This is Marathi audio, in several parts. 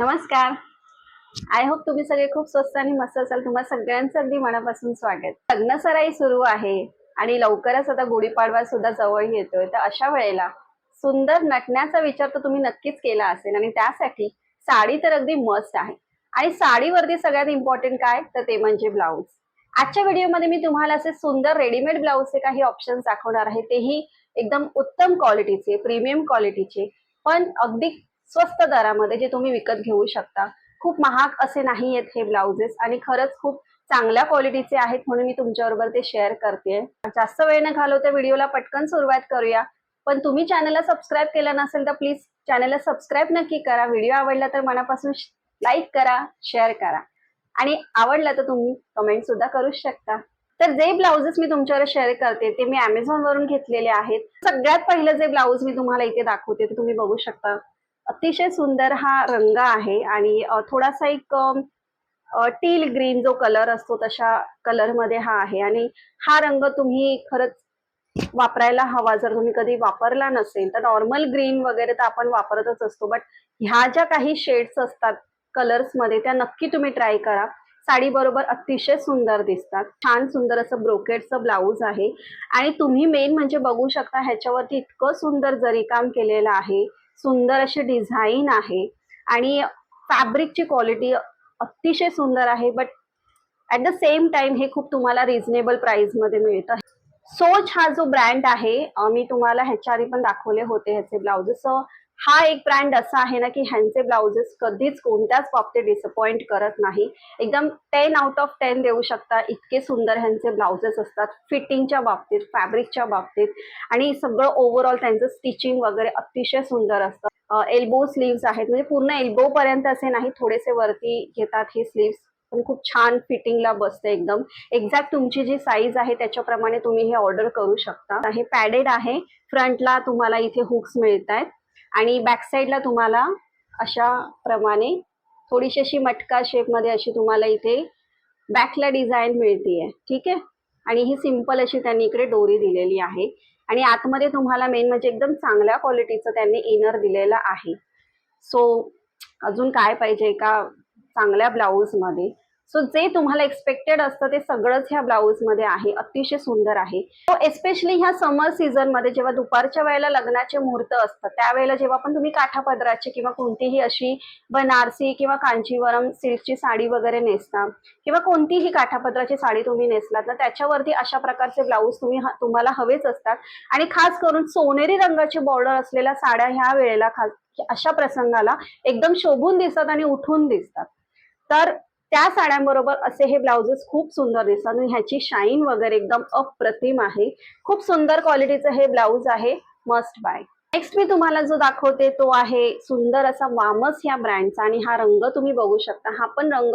नमस्कार. आय होप तुम्ही सगळे खूप स्वस्त आणि मस्त असाल. तुम्हा सगळ्यांचं अगदी मनापासून स्वागत. लग्नसराई सुरू आहे आणि लवकरच आता गुढीपाडवा सुद्धा जवळ येतोय. तर अशा वेळेला सुंदर नटण्याचा विचार तर तुम्ही नक्कीच केला असेल आणि त्यासाठी साडी तर अगदी मस्त आहे. आणि साडीवरती सगळ्यात इम्पॉर्टंट काय? तर ते म्हणजे ब्लाऊज आजच्या व्हिडिओमध्ये मी तुम्हाला असे सुंदर रेडीमेड ब्लाऊजचे काही ऑप्शन्स दाखवणार आहे. तेही एकदम उत्तम क्वालिटीचे प्रीमियम क्वालिटीचे पण अगदी स्वस्त दरामध्ये जे तुम्ही विकत घेऊ शकता. खूप महाग असे नाही आहेत हे ब्लाउजेस आणि खरंच खूप चांगल्या क्वालिटीचे आहेत म्हणून मी तुमच्याबरोबर ते शेअर करते. जास्त वेळ न घालवता व्हिडिओला पटकन सुरुवात करूया. पण तुम्ही चॅनलला सबस्क्राईब केलं नसेल तर प्लीज चॅनलला सबस्क्राईब नक्की करा. व्हिडिओ आवडला तर मनापासून लाईक करा शेअर करा. आणि आवडला तर तुम्ही कमेंट सुद्धा करू शकता. तर जे ब्लाउजेस मी तुमच्यावर शेअर करते ते मी अमेझॉन वरून घेतलेले आहेत. सगळ्यात पहिलं जे ब्लाऊज मी तुम्हाला इथे दाखवते ते तुम्ही बघू शकता. अतिशय सुंदर हा रंग आहे आणि थोडासा एक टील ग्रीन जो कलर असतो तशा कलरमध्ये हा आहे आणि हा रंग तुम्ही खरंच वापरायला हवा. जर तुम्ही कधी वापरला नसेल तर नॉर्मल ग्रीन वगैरे तर आपण वापरतच असतो. बट ह्या ज्या काही शेड्स असतात कलर्समध्ये त्या नक्की तुम्ही ट्राय करा. साडी बरोबर अतिशय सुंदर दिसतात. छान सुंदर असं ब्रोकेटचं ब्लाऊज आहे. आणि तुम्ही मेन म्हणजे बघू शकता ह्याच्यावरती इतकं सुंदर जरी काम केलेलं आहे. सुंदर अशी डिझाईन आहे. आणि फॅब्रिकची क्वालिटी अतिशय सुंदर आहे but at the same time हे खूप तुम्हाला रिझनेबल प्राईजमध्ये मिळतं. सोच हा जो ब्रँड आहे मी तुम्हाला ह्याच्या आधी पण दाखवले होते ह्याचे ब्लाउजेस हा एक ब्रँड असा आहे ना की ह्यांचे ब्लाउजेस कधीच कोणत्याच बाबतीत डिसअपॉइंट करत नाही. एकदम टेन आउट ऑफ टेन देऊ शकता. इतके सुंदर ह्यांचे ब्लाउजेस असतात. फिटिंगच्या बाबतीत फॅब्रिकच्या बाबतीत. आणि सगळं ओव्हरऑल त्यांचं स्टिचिंग वगैरे अतिशय सुंदर असतं. एल्बो स्लीव्स आहेत. म्हणजे पूर्ण एल्बो पर्यंत असे नाही थोडेसे वरती घेतात हे स्लीव्स पण खूप छान फिटिंगला बसते एकदम. एक्झॅक्ट तुमची जी साईज आहे त्याच्याप्रमाणे तुम्ही हे ऑर्डर करू शकता. हे पॅडेड आहे. फ्रंटला तुम्हाला इथे हुक्स मिळत आहेत आणि बॅक साईडला तुम्हाला अशा प्रमाणे थोडीशी अशी मटका शेपमध्ये अशी तुम्हाला इथे बॅकला डिझाईन मिळतीये. ठीक आहे? आणि ही सिंपल अशी त्यांनी इकडे डोरी दिलेली आहे. आणि आतमध्ये तुम्हाला मेन म्हणजे एकदम चांगल्या क्वालिटीचं त्यांनी इनर दिलेलं आहे. सो अजून काय पाहिजे एका चांगल्या ब्लाऊजमध्ये सो जे तुम्हाला एक्सपेक्टेड असतं ते सगळंच ह्या ब्लाऊजमध्ये आहे. अतिशय सुंदर आहे. सो एस्पेशली ह्या समर सीझनमध्ये जेव्हा दुपारच्या वेळेला लग्नाचे मुहूर्त असतात त्यावेळेला जेव्हा पण तुम्ही काठापदराची किंवा कोणतीही अशी बनारसी किंवा कांचीवरम सिल्कची साडी वगैरे नेसता किंवा कोणतीही काठापदराची साडी तुम्ही नेसलात ना त्याच्यावरती अशा प्रकारचे ब्लाऊज तुम्ही तुम्हाला हवेच असतात. आणि खास करून सोनेरी रंगाची बॉर्डर असलेल्या साड्या ह्या वेळेला खास अशा प्रसंगाला एकदम शोभून दिसतात आणि उठून दिसतात. तर त्या साड्यांबरोबर असे हे ब्लाउजेस खूप सुंदर दिसतात आणि ह्याची शाईन वगैरे एकदम अप्रतिम आहे. खूप सुंदर क्वालिटीचं हे ब्लाऊज आहे मस्ट बाय. नेक्स्ट मी तुम्हाला जो दाखवते तो आहे सुंदर असा वामस ह्या ब्रँडचा आणि हा रंग तुम्ही बघू शकता. हा पण रंग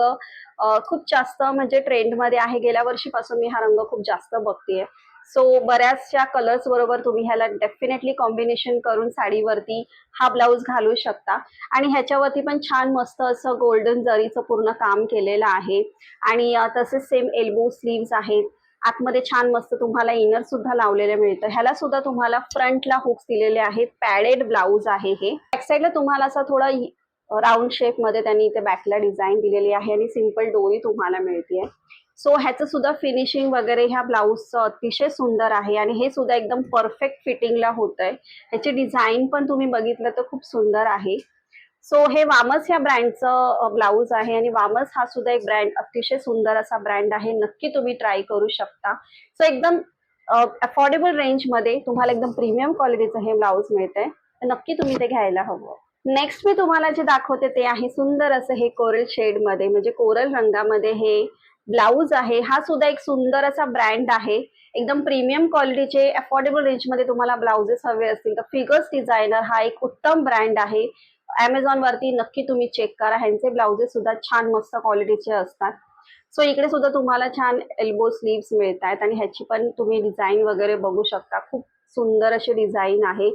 खूप जास्त म्हणजे ट्रेंडमध्ये आहे. गेल्या वर्षीपासून मी हा रंग खूप जास्त बघतेय. सो बऱ्याचशा कलर्स बरोबर तुम्ही ह्याला डेफिनेटली कॉम्बिनेशन करून साडीवरती हा ब्लाऊज घालू शकता. आणि ह्याच्यावरती पण छान मस्त असं गोल्डन जरीचं पूर्ण काम केलेलं आहे. आणि तसेच सेम एल्बो स्लीव्स आहेत. आतमध्ये छान मस्त तुम्हाला इनर सुद्धा लावलेलं मिळतं. ह्याला सुद्धा तुम्हाला फ्रंटला हुक्स दिलेले आहेत. पॅडेड ब्लाऊज आहे हे. बॅक साईडला तुम्हाला असा थोडा राऊंड शेपमध्ये त्यांनी इथे बॅकला डिझाईन दिलेली आहे. आणि सिंपल डोरी तुम्हाला मिळते सो ह्याचं सुद्धा फिनिशिंग वगैरे ह्या ब्लाऊजचं अतिशय सुंदर आहे आणि हे सुद्धा एकदम परफेक्ट फिटिंगला होत आहे ह्याची डिझाईन पण तुम्ही बघितलं तर खूप सुंदर आहे. सो हे वामस ह्या ब्रँडचं ब्लाऊज आहे आणि वामस हा सुद्धा एक ब्रँड अतिशय सुंदर असा ब्रँड आहे. नक्की तुम्ही ट्राय करू शकता. सो एकदम अफोर्डेबल रेंजमध्ये तुम्हाला एकदम प्रीमियम क्वालिटीचं हे ब्लाऊज मिळतंय. तर नक्की तुम्ही ते घ्यायला हवं. नेक्स्ट मी तुम्हाला जे दाखवते ते आहे सुंदर असं हे कोरल शेडमध्ये म्हणजे कोरल रंगामध्ये हे ब्लाऊज आहे हा सुद्धा एक सुंदर असा ब्रँड आहे. एकदम प्रीमियम क्वालिटीचे अफोर्डेबल रेंजमध्ये तुम्हाला ब्लाउजेस हवे असतील तर फिगर्स डिझायनर हा एक उत्तम ब्रँड आहे. अमेझॉन वरती नक्की तुम्ही चेक करा ह्यांचे ब्लाउजेस सुद्धा छान मस्त क्वालिटीचे असतात. सो इकडे सुद्धा तुम्हाला छान एल्बो स्लीव्स मिळत आहेत आणि ह्याची पण तुम्ही डिझाईन वगैरे बघू शकता. खूप सुंदर अशी डिझाईन आहे.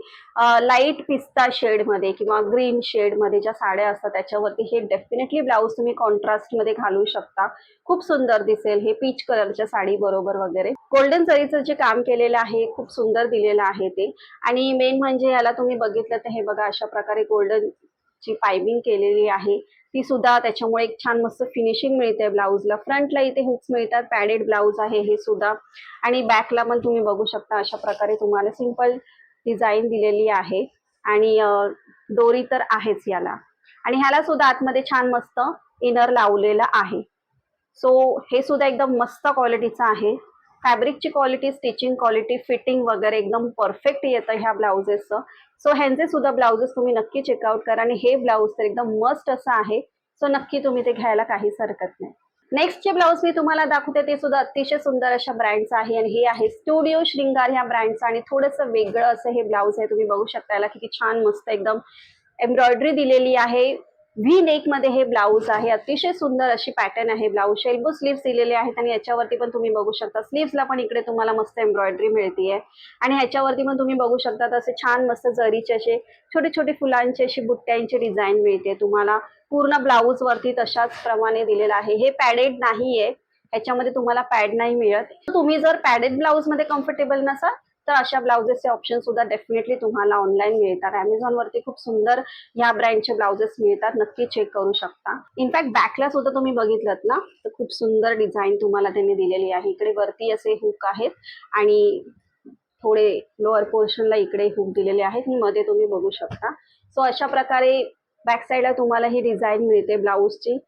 लाइट पिस्ता शेडमध्ये किंवा ग्रीन शेडमध्ये ज्या साड्या असतात त्याच्यावरती हे डेफिनेटली ब्लाऊज तुम्ही कॉन्ट्रास्टमध्ये घालू शकता. खूप सुंदर दिसेल. हे पीच कलरच्या साडी बरोबर वगैरे. गोल्डन जरीचं जे काम केलेलं आहे खूप सुंदर दिलेलं आहे ते. आणि मेन म्हणजे याला तुम्ही बघितलं तर हे बघा अशा प्रकारे गोल्डन ची पायबिंग केलेली आहे. ती सुद्धा त्याच्यामुळे एक छान मस्त फिनिशिंग मिळते ब्लाऊजला फ्रंटला इथे हुक्स मिळतात पॅडेड ब्लाऊज आहे हे सुद्धा. आणि बॅकला पण तुम्ही बघू शकता अशा प्रकारे तुम्हाला सिंपल डिझाईन दिलेली आहे. आणि दोरी तर आहेच याला. आणि ह्याला सुद्धा आतमध्ये छान मस्त इनर लावलेलं आहे. सो हे सुद्धा एकदम मस्त क्वालिटीचं आहे. फॅब्रिकची क्वालिटी स्टिचिंग क्वालिटी फिटिंग वगैरे एकदम परफेक्ट येतं ह्या ब्लाउजेसचं. सो ह्यांचे सुद्धा ब्लाउजेस तुम्ही नक्की चेकआउट करा आणि हे ब्लाऊज तर एकदम मस्त असं आहे. सो नक्की तुम्ही ते घ्यायला काहीच हरकत नाही. नेक्स्ट जे ब्लाऊज मी तुम्हाला दाखवते ते सुद्धा अतिशय सुंदर अशा ब्रँडचं आहे आणि हे आहे स्टुडिओ श्रृंगार ह्या ब्रँडचं आणि थोडंसं वेगळं असं हे ब्लाऊज आहे. तुम्ही बघू शकता याला किती छान मस्त एकदम एम्ब्रॉयडरी दिलेली आहे. व्ही नेकमध्ये हे ब्लाऊज आहे. अतिशय सुंदर अशी पॅटर्न आहे. ब्लाऊज शेल्बो स्लीव्स दिलेले आहेत आणि याच्यावरती पण तुम्ही बघू शकता. स्लीव्सला पण इकडे तुम्हाला मस्त एम्ब्रॉयडरी मिळतीये. आणि ह्याच्यावरती पण तुम्ही बघू शकता तसे छान मस्त जरीचे असे छोटे छोटे फुलांचे अशी बुट्ट्यांची डिझाईन मिळते तुम्हाला. पूर्ण ब्लाऊज वरती तशाच प्रमाणे दिलेलं आहे. हे पॅडेड नाहीये. ह्याच्यामध्ये तुम्हाला पॅड नाही मिळत. तुम्ही जर पॅडेड ब्लाऊजमध्ये कम्फर्टेबल नसाल तर अशा ब्लाउजेसचे ऑप्शन सुद्धा डेफिनेटली तुम्हाला ऑनलाईन मिळतात. Amazon वरती खूप सुंदर ह्या ब्रँडचे ब्लाउजेस मिळतात. नक्की चेक करू शकता. इनफॅक्ट बॅकला सुद्धा तुम्ही बघितलं ना? तर खूप सुंदर डिझाईन तुम्हाला त्यांनी दिलेली आहे. इकडे वरती असे हुक आहेत आणि थोडे लोअर पोर्शनला इकडे हुक दिलेले आहेत. आणि मध्ये तुम्ही बघू शकता. सो अशा प्रकारे बॅक साईडला तुम्हाला ही डिझाईन मिळते ब्लाऊजची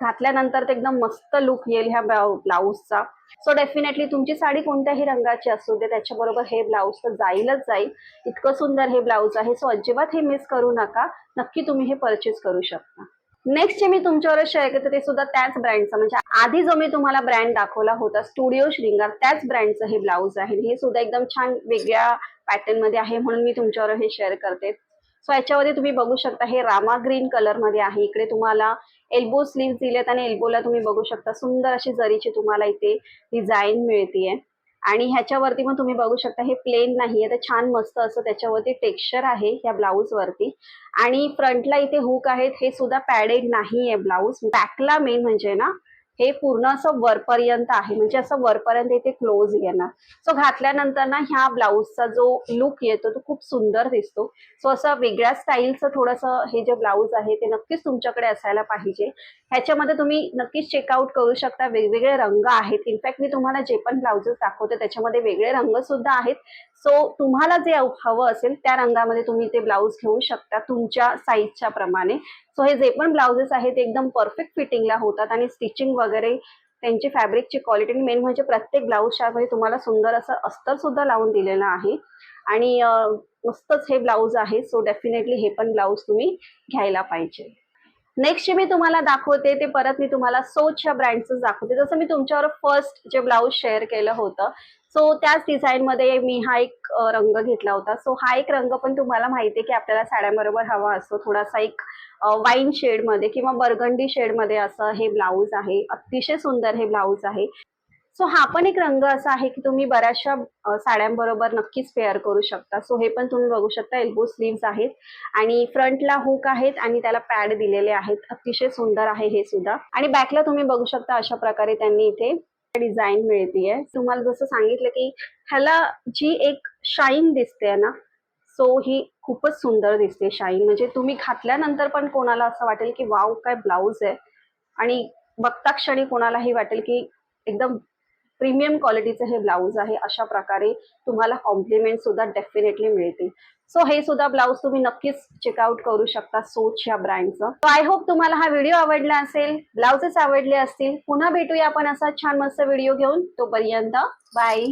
घातल्यानंतर ते एकदम मस्त लुक येईल ह्या ब्लाऊजचा सो डेफिनेटली तुमची साडी कोणत्याही रंगाची असू दे त्याच्याबरोबर हे ब्लाऊज तर जाईलच जाईल. इतकं सुंदर हे ब्लाऊज आहे सो अजिबात हे मिस करू नका. नक्की तुम्ही हे परचेस करू शकता. नेक्स्ट जे मी तुमच्यावर शेअर करते ते सुद्धा त्याच ब्रँडचं म्हणजे आधी जो मी तुम्हाला ब्रँड दाखवला होता स्टुडिओ श्रृंगार त्याच ब्रँडचं हे ब्लाऊज आहे. हे सुद्धा एकदम छान वेगळ्या पॅटर्नमध्ये आहे म्हणून मी तुमच्यावर हे शेअर करते. सो याच्यामध्ये तुम्ही बघू शकता हे रामा ग्रीन कलरमध्ये आहे. इकडे तुम्हाला एल्बो स्लीव्ह दिलेत आणि एल्बोला तुम्ही बघू शकता सुंदर अशी जरीची तुम्हाला इथे डिझाईन मिळतीये. आणि ह्याच्यावरती पण तुम्ही बघू शकता हे प्लेन नाहीये. तर छान मस्त असं त्याच्यावरती टेक्स्चर आहे ह्या ब्लाऊज वरती. आणि फ्रंटला इथे हुक आहेत हे सुद्धा पॅडेड नाहीये ब्लाऊज बॅकला मेन म्हणजे ना हे पूर्ण असं वरपर्यंत आहे. म्हणजे असं वरपर्यंत इथे क्लोज येणार. सो घातल्यानंतर ना ह्या ब्लाऊजचा जो लुक येतो तो खूप सुंदर दिसतो. सो असं वेगळ्या स्टाईलचं थोडंसं हे जे ब्लाऊज आहे ते नक्कीच तुमच्याकडे असायला पाहिजे. ह्याच्यामध्ये तुम्ही नक्कीच चेकआउट करू शकता. वेगवेगळे रंग आहेत. इनफॅक्ट मी तुम्हाला जे पण ब्लाउजेस दाखवते त्याच्यामध्ये वेगळे रंग सुद्धा आहेत. सो तुम्हाला जे हवं असेल त्या रंगामध्ये तुम्ही ते ब्लाऊज घेऊ शकता तुमच्या साईजच्या प्रमाणे. सो हे जे पण ब्लाउजेस आहेत ते एकदम परफेक्ट फिटिंगला होतात आणि स्टिचिंग वगैरे त्यांची फॅब्रिकची क्वालिटी आणि मेन म्हणजे प्रत्येक ब्लाऊजच्या मध्ये तुम्हाला सुंदर असं अस्तर सुद्धा लावून दिलेलं आहे. आणि मस्तच हे ब्लाऊज आहे. सो डेफिनेटली हे पण ब्लाऊज तुम्ही घ्यायला पाहिजे. नेक्स्ट मी तुम्हाला दाखवते ते परत मी तुम्हाला सोचच्या ब्रँडचं दाखवते. जसं मी तुमच्यावर फर्स्ट जे ब्लाऊज शेअर केलं होतं सो त्याच डिझाईन मध्ये मी हा एक रंग घेतला होता. सो हा एक रंग पण तुम्हाला माहिती आहे की आपल्याला साड्यांबरोबर हवा असतो. थोडासा एक वाईन शेडमध्ये किंवा बर्गंडी शेडमध्ये असं हे ब्लाऊज आहे. अतिशय सुंदर हे ब्लाऊज आहे. सो हा पण एक रंग असा आहे की तुम्ही बऱ्याचशा साड्यांबरोबर नक्कीच पेअर करू शकता. सो हे पण तुम्ही बघू शकता एल्बो स्लीव्स आहेत आणि फ्रंटला हुक आहेत आणि त्याला पॅड दिलेले आहेत. अतिशय सुंदर आहे हे सुद्धा. आणि बॅकला तुम्ही बघू शकता अशा प्रकारे त्यांनी इथे डिझाईन मिळतीये. तुम्हाला जसं सांगितलं की ह्याला जी एक शाईन दिसते ना सो ही खूपच सुंदर दिसते शाईन म्हणजे तुम्ही घातल्यानंतर पण कोणाला असं वाटेल की वाव काय ब्लाऊज आहे. आणि बघता क्षणी कोणालाही वाटेल की एकदम प्रीमियम क्वालिटीचं हे ब्लाऊज आहे अशा प्रकारे तुम्हाला कॉम्प्लिमेंट सुद्धा डेफिनेटली मिळतील. सो हे सुद्धा ब्लाऊज तुम्ही नक्कीच चेकआउट करू शकता सोच या ब्रँडचं आय होप तुम्हाला हा व्हिडिओ आवडला असेल ब्लाउजेस आवडले असतील पुन्हा भेटूया आपण असा छान मस्त व्हिडिओ घेऊन. तोपर्यंत बाय